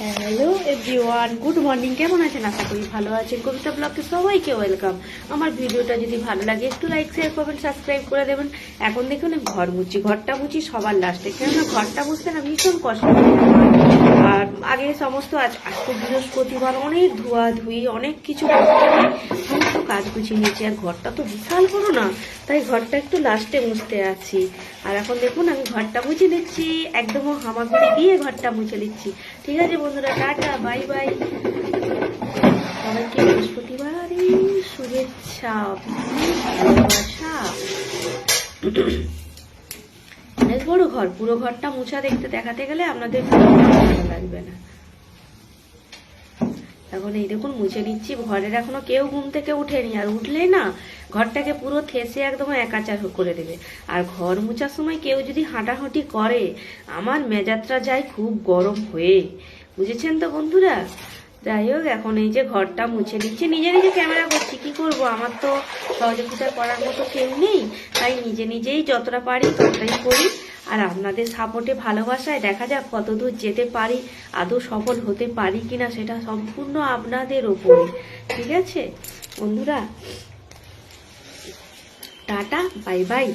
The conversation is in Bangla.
হ্যালো এভরিওয়ান গুড মর্নিং কেমন আছেন? আশা করি ভালো আছেন। কবিতা ব্লগকে সবাইকে ওয়েলকাম আমার ভিডিওটা যদি ভালো লাগে, একটু লাইক শেয়ার করবেন সাবস্ক্রাইব করে দেবেন। এখন দেখুন ঘর মুছি, ঘরটা মুছি সবার লাস্টে। কেননা ঘরটা মুছতে না ভীষণ কষ্ট আর আগে সমস্ত আজ, আজকে বৃহস্পতিবার, অনেক ধোয়া ধুই অনেক কিছু কাজ গুছিয়ে নিয়েছি আর ঘরটা তো বিশাল বড় না, তাই ঘরটা একটু লাস্টে মুছতে আছি। আর এখন দেখুন, আমি ঘরটা মুছে দিচ্ছি একদম হামাগুড়ি দিয়ে ঘরটা মুছে দিচ্ছি ঠিক আছে বন্ধুরা, টাটা, বাই বাই। সবাইকে বৃহস্পতিবারই শুভেচ্ছা, ভালোবাসা। অনেক বড় ঘর, পুরো ঘরটা মুছা দেখতে দেখাতে গেলে আপনাদের লাগবে। এখন এই দেখুন, মুছে নিচ্ছি ঘরের এখনও কেউ ঘুম থেকে উঠেনি আর উঠলে না, ঘরটাকে পুরো থেসে একদম একাচার করে দেবে। আর ঘর মুছার সময় কেউ যদি হাঁটাহাঁটি করে, আমার মেজাজটা যায় খুব গরম হয়ে। বুঝেছেন তো বন্ধুরা? যাই হোক, এখন এই যে ঘরটা মুছে নিচ্ছি নিজে নিজে ক্যামেরা করছি, কি করব? আমার তো সহযোগিতা করার মতো কেউ নেই, তাই নিজে নিজেই যতটা পারি ততটাই করি। আর আপনাদের সাপোর্টে ভালোবাসায় দেখা যাক কতদূর যেতে পারি, আদৌ সফল হতে পারি কিনা সেটা সম্পূর্ণ আপনাদের ওপরে। ঠিক আছে? বন্ধুরা, টাটা বাই বাই